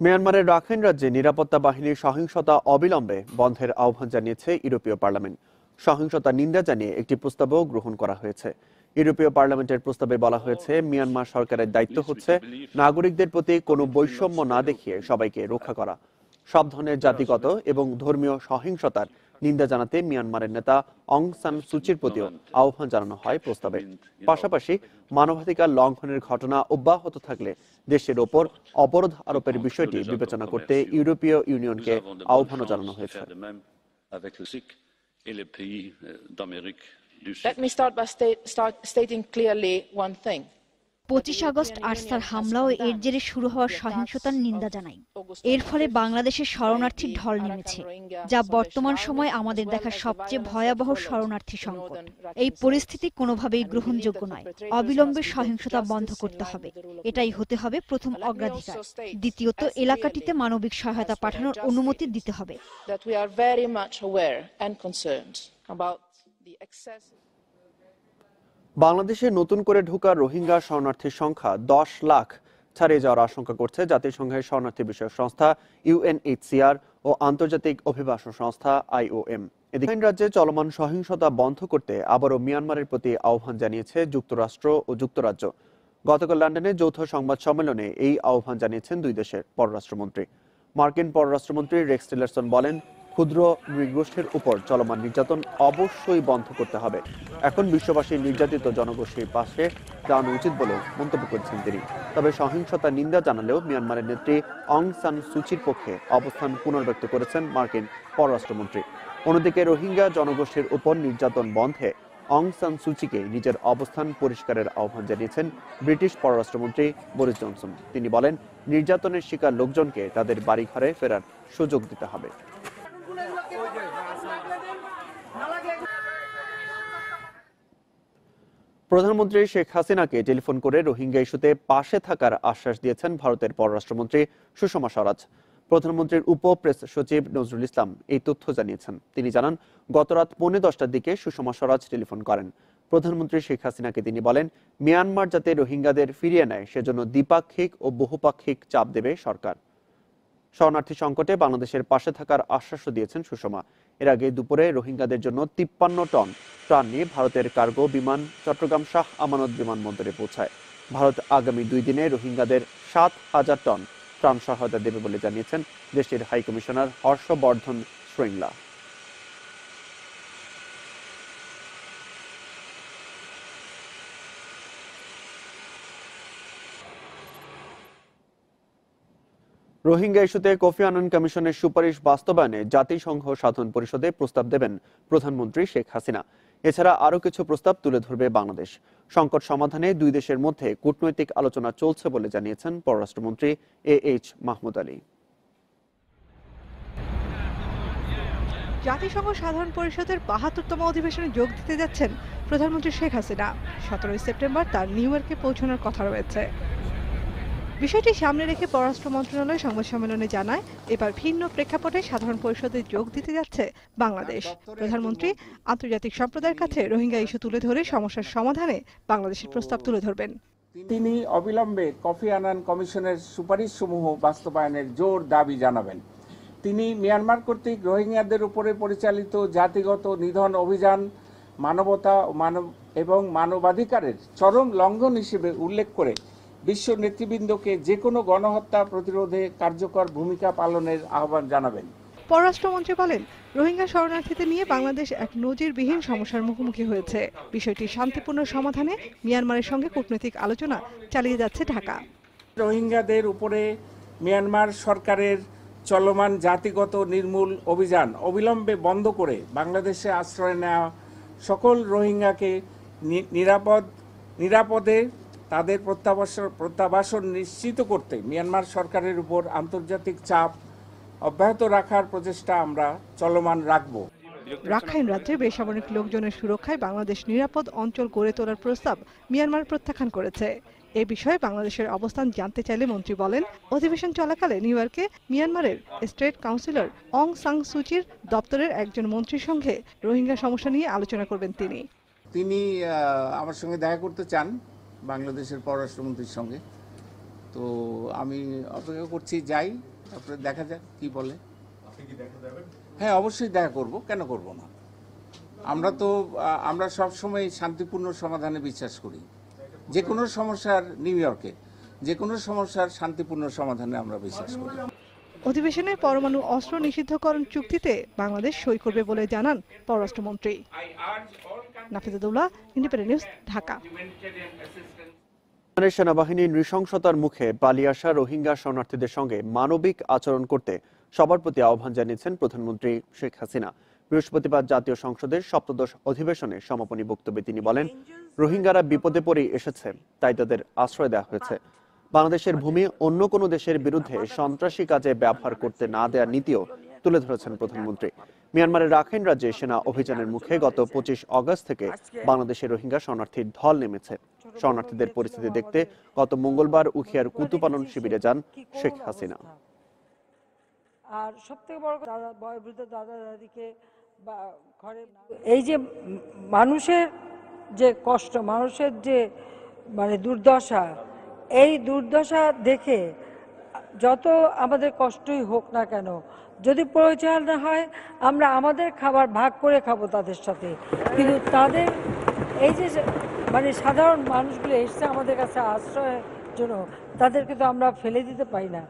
মিয়ানমারের রাখাইন রাজ্যে নিরাপত্তা বাহিনীর সহিংসতা অবিলম্বে বন্ধের আহ্বান জানিয়েছে ইউরোপীয় পার্লামেন্ট। সহিংসতা নিন্দা জানিয়ে একটি প্রস্তাবও গ্রহণ করা হয়েছে। ইউরোপীয় পার্লামেন্টের প্রস্তাবে বলা হয়েছে, মিয়ানমার সরকারের দায়িত্ব হচ্ছে নাগরিকদের প্রতি কোনো বৈষম্য না দেখিয়ে সবাইকে রক্ষা করা। সব ধরনের জাতিগত এবং ধর্মীয় সহিংসতার নিন্দা জানাতে মিয়ানমারের নেতা অং সান সুচির প্রতিও আহ্বান জানানো হয় প্রস্তাবে পাশাপাশি মানবাধিকার লঙ্ঘনের ঘটনা অব্যাহত থাকলে দেশের ওপর অবরোধ আরোপের বিষয়টি বিবেচনা করতে ইউরোপীয় ইউনিয়নকে আহ্বানও জানানো হয়েছে. Let me start by sta- start stating clearly one thing. পঁচিশ আগস্ট আরসার হামলা ও এর জেরে শুরু হওয়া সহিংসতার নিন্দা জানাই। এর ফলে বাংলাদেশের শরণার্থীর ঢল নেমেছে, যা বর্তমান সময় আমাদের দেখা সবচেয়ে ভয়াবহ শরণার্থী সংকট। এই পরিস্থিতি কোনোভাবেই গ্রহণযোগ্য নয়, অবিলম্বে সহিংসতা বন্ধ করতে হবে। এটাই হতে হবে প্রথম অগ্রাধিকার। দ্বিতীয়ত, এলাকাটিতে মানবিক সহায়তা পাঠানোর অনুমতি দিতে হবে। বাংলাদেশে নতুন করে ঢোকা রোহিঙ্গা শরণার্থীর সংখ্যা দশ লাখ ছাড়িয়ে যাওয়ার আশঙ্কা করছে জাতিসংঘের শরণার্থী বিষয়ক সংস্থা ইউএনএইচসিআর ও আন্তর্জাতিক অভিবাসন সংস্থা আইওএম। এদিকে রাজ্যে চলমান সহিংসতা বন্ধ করতে আবারও মিয়ানমারের প্রতি আহ্বান জানিয়েছে যুক্তরাষ্ট্র ও যুক্তরাজ্য। গতকাল লন্ডনে যৌথ সংবাদ সম্মেলনে এই আহ্বান জানিয়েছেন দুই দেশের পররাষ্ট্রমন্ত্রী। মার্কিন পররাষ্ট্রমন্ত্রী রেক্স টিলারসন বলেন ক্ষুদ্র নৃগোষ্ঠীর উপর চলমান নির্যাতন অবশ্যই বন্ধ করতে হবে। এখন বিশ্ববাসী নির্যাতিত জনগোষ্ঠীর পাশে দাঁড়ানো উচিত বলেও মন্তব্য করেছেন তিনি। তবে সহিংসতা নিন্দা জানালেও মিয়ানমারের নেত্রী অং সান সুচির পক্ষে অবস্থান পুনর্ব্যক্ত করেছেন মার্কিন পররাষ্ট্রমন্ত্রী। অন্যদিকে রোহিঙ্গা জনগোষ্ঠীর উপর নির্যাতন বন্ধে অং সান সুচিকে নিজের অবস্থান পরিষ্কারের আহ্বান জানিয়েছেন ব্রিটিশ পররাষ্ট্রমন্ত্রী বরিস জনসন। তিনি বলেন, নির্যাতনের শিকার লোকজনকে তাদের বাড়িঘরে ফেরার সুযোগ দিতে হবে। প্রধানমন্ত্রী শেখ হাসিনাকে টেলিফোন করে রোহিঙ্গা ইস্যুতে পাশে থাকার আশ্বাস দিয়েছেন ভারতের পররাষ্ট্রমন্ত্রী সুষমা স্বরাজ। প্রধানমন্ত্রীর উপ প্রেস সচিব নজরুল ইসলাম এই তথ্য জানিয়েছেন। তিনি জানান, গতরাত পৌনে দশটার দিকে সুষমা স্বরাজ টেলিফোন করেন। প্রধানমন্ত্রী শেখ হাসিনাকে তিনি বলেন, মিয়ানমার যাতে রোহিঙ্গাদের ফিরিয়ে নেয়, সেজন্য দ্বিপাক্ষিক ও বহুপাক্ষিক চাপ দেবে সরকার। শরণার্থী সংকটে বাংলাদেশের পাশে থাকার আশ্বাসও দিয়েছেন সুষমা। এর আগে দুপুরে রোহিঙ্গাদের জন্য তিপ্পান্ন টন ত্রাণ নিয়ে ভারতের কার্গো বিমান চট্টগ্রাম শাহ আমানত বিমানবন্দরে পৌঁছায়। ভারত আগামী দুই দিনে রোহিঙ্গাদের সাত হাজার টন ত্রাণ সহায়তা দেবে বলে জানিয়েছেন দেশটির হাইকমিশনার হর্ষবর্ধন শ্রীংলা রোহিঙ্গা ইস্যুতে কোফি আনান কমিশনের সুপারিশ বাস্তবায়নে জাতিসংঘ সাধারণ পরিষদে প্রস্তাব দেবেন প্রধানমন্ত্রী শেখ হাসিনা। এছাড়া আরও কিছু প্রস্তাব তুলে ধরবে বাংলাদেশ। সংকট সমাধানে দুই দেশের মধ্যে কূটনৈতিক আলোচনা চলছে বলে জানিয়েছেন পররাষ্ট্রমন্ত্রী এ এইচ মাহমুদ আলী। জাতিসংঘ সাধারণ পরিষদের বাহাত্তরতম অধিবেশনে যোগ দিতে যাচ্ছেন প্রধানমন্ত্রী শেখ হাসিনা। সতেরোই সেপ্টেম্বর তার নিউ ইয়র্কে পৌঁছানোর কথা রয়েছে। বিষয়টি সামনে রেখে পররাষ্ট্র মন্ত্রণালয় সংবাদ সম্মেলনে জানায়, এবার ভিন্ন প্রেক্ষাপটে সাধারণ পরিষদে যোগ দিতে যাচ্ছে বাংলাদেশ। প্রধানমন্ত্রী আন্তর্জাতিক সম্প্রদায়ের কাছে রোহিঙ্গা ইস্যু তুলে ধরে সমস্যার সমাধানে বাংলাদেশের প্রস্তাব তুলে ধরবেন। তিনি অবিলম্বে কফি আনান কমিশনের সুপারিশসমূহ বাস্তবায়নের জোর দাবি জানাবেন। তিনি মিয়ানমার কর্তৃক রোহিঙ্গাদের উপরে পরিচালিত জাতিগত নিধন অভিযান, মানবতা মানব এবং মানবাধিকারের চরম লঙ্ঘন হিসেবে উল্লেখ করে বিশ্ব নেতৃবৃন্দকে যে কোনো গণহত্যা প্রতিরোধে কার্যকর ভূমিকা পালনের আহ্বান জানাবেন। পররাষ্ট্রমন্ত্রী বলেন রোহিঙ্গা শরণার্থীদের নিয়ে বাংলাদেশ এক নজিরবিহীন সমস্যার মুখোমুখি হয়েছে। বিষয়টি শান্তিপূর্ণ সমাধানে মিয়ানমারের সঙ্গে কূটনৈতিক আলোচনা চালিয়ে যাচ্ছে ঢাকা। রোহিঙ্গাদের উপরে মিয়ানমার সরকারের চলমান জাতিগত নির্মূল অভিযান অবিলম্বে বন্ধ করে বাংলাদেশে আশ্রয় নেওয়া সকল রোহিঙ্গাকে নিরাপদ নিরাপদে তাদের প্রত্যাবাসন প্রত্যাবাসন নিশ্চিত করতে মিয়ানমার সরকারের উপর আন্তর্জাতিক চাপ অব্যাহত রাখার প্রচেষ্টা আমরা চলমান রাখব। রাখাইন রাজ্যে বেসামরিক লোকজনের সুরক্ষায় বাংলাদেশ নিরাপদ অঞ্চল গড়ে তোলার প্রস্তাব মিয়ানমার প্রত্যাখ্যান করেছে। এ বিষয়ে বাংলাদেশের অবস্থান জানতে চাইলে মন্ত্রী বলেন অধিবেশন চলাকালে নিউ ইয়র্কে মিয়ানমারের স্টেট কাউন্সিলর অং সাং সুচির দপ্তরের একজন মন্ত্রীর সঙ্গে রোহিঙ্গা সমস্যা নিয়ে আলোচনা করবেন তিনি। তিনি আমার সঙ্গে দেখা করতে চান। বাংলাদেশের পররাষ্ট্রমন্ত্রীর সঙ্গে। তো আমি অপেক্ষা করছি যাই তারপরে দেখা যাক কি বলে। হ্যাঁ অবশ্যই দেখা করব কেন করব না? আমরা তো আমরা সব সময় শান্তিপূর্ণ সমাধানে বিশ্বাস করি। যে কোনো সমস্যার নিউ ইয়র্কে যে কোনো সমস্যার শান্তিপূর্ণ সমাধানে আমরা বিশ্বাস করি। অধিবেশনে পরমাণু অস্ত্র নিষিদ্ধকরণ চুক্তিতে বাংলাদেশ সই করবে বলে জানান পররাষ্ট্রমন্ত্রী। Nafizuddoula independent news Dhaka. সেনাবাহিনীর নৃশংসতার মুখে পালিয়ে আসা রোহিঙ্গা শরণার্থীদের সঙ্গে মানবিক আচরণ করতে সবার প্রতি আহ্বান জানিয়েছেন প্রধানমন্ত্রী শেখ হাসিনা। বৃহস্পতিবার জাতীয় সংসদের সপ্তদশ অধিবেশনে সমাপনী বক্তব্যে তিনি বলেন, রোহিঙ্গারা বিপদে পড়ে এসেছে, তাই তাদের আশ্রয় দেওয়া হয়েছে। বাংলাদেশের ভূমি অন্য কোনো দেশের বিরুদ্ধে সন্ত্রাসী কাজে ব্যবহার করতে না দেওয়ার নীতিও তুলে ধরেছেন প্রধানমন্ত্রী। মিয়ানমারের রাখাইন রাজ্যে সেনা অভিযানের মুখে গত পঁচিশ অগস্ট থেকে বাংলাদেশের রোহিঙ্গা শরণার্থীর ঢল নেমেছে। শরণার্থীদের পরিস্থিতি দেখতে গত মঙ্গলবার উখিয়ার কুতুপালন শিবিরে যান শেখ হাসিনা। আর সব থেকে বড় বয়োবৃদ্ধ দাদা দাদিকে ঘরে এই যে মানুষের যে কষ্ট, মানুষের যে মানে দুর্দশা এই দুর্দশা দেখে যত আমাদের কষ্টই হোক না কেন, যদি প্রয়োজন হয়, আমরা আমাদের খাবার ভাগ করে খাব তাদের সাথে। কিন্তু তাদের এই যে মানে সাধারণ মানুষগুলো এসছে আমাদের কাছে আশ্রয়ের জন্য, তাদেরকে তো আমরা ফেলে দিতে পারি না।